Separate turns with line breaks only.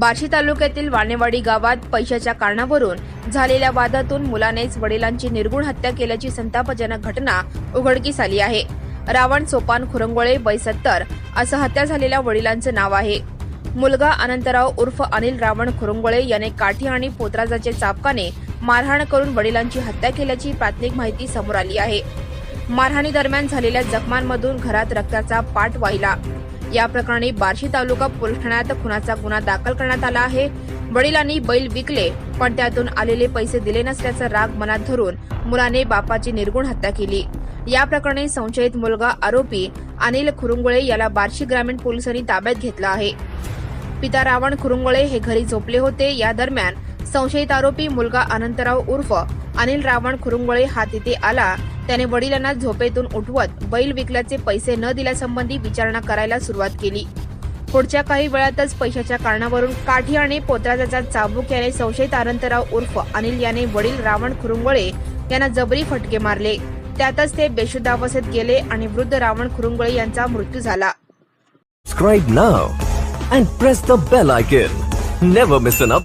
बार्शी तालुक्यातील वानेवाडी गावात पैशाच्या कारणावरून झालेल्या वादातून मुलानेच वडिलांची निर्गुण हत्या केल्याची संतापजनक घटना उघडकीस आली आहे. रावण सोपान खुरंगोळे वय सत्तर असं हत्या झालेल्या वडिलांचं नाव आहे. मुलगा अनंतराव उर्फ अनिल रावण खुरंगोळे याने काठी आणि पोतराजाचे चापकाने मारहाण करून वडिलांची हत्या केल्याची प्राथमिक माहिती समोर आली आहे. मारहाणी दरम्यान झालेल्या जखमांमधून घरात रक्ताचा पाठ वाहिला. या प्रकरणी बार्शी तालुका पोलीस ठाण्यात खुनाचा गुन्हा दाखल करण्यात आला आहे. वडिलांनी बैल विकले पण त्यातून आलेले पैसे दिले नसल्याचा राग मनात धरून मुलाने बापाची निर्गुण हत्या केली. या प्रकरणी संशयित मुलगा आरोपी अनिल खुरुंगुळे याला बार्शी ग्रामीण पोलिसांनी ताब्यात घेतला आहे. पिता रावण खुरुंगुळे हे घरी झोपले होते. या दरम्यान संशयित आरोपी मुलगा अनंतराव उर्फ अनिल रावण खुरुंगुळे हा तिथे आला. त्याने वडिलांना झोपेतून उठवत बैल विकल्याचे पैसे न दिल्यासंबंधी विचारणा करायला सुरुवात केली पुढच्या काही वेळातच पैशाच्या कारणावरून काठी आणि पोत्राचा चाबूक याने संशयित अनंतराव उर्फ अनिल याने वडील रावण खुरुंगळे यांना जबरी फटके मारले त्यातच ते बेशुद्धावस्थेत गेले आणि वृद्ध रावण खुरुंगळे यांचा मृत्यू झाला
Subscribe now and press the bell icon. Never miss an update.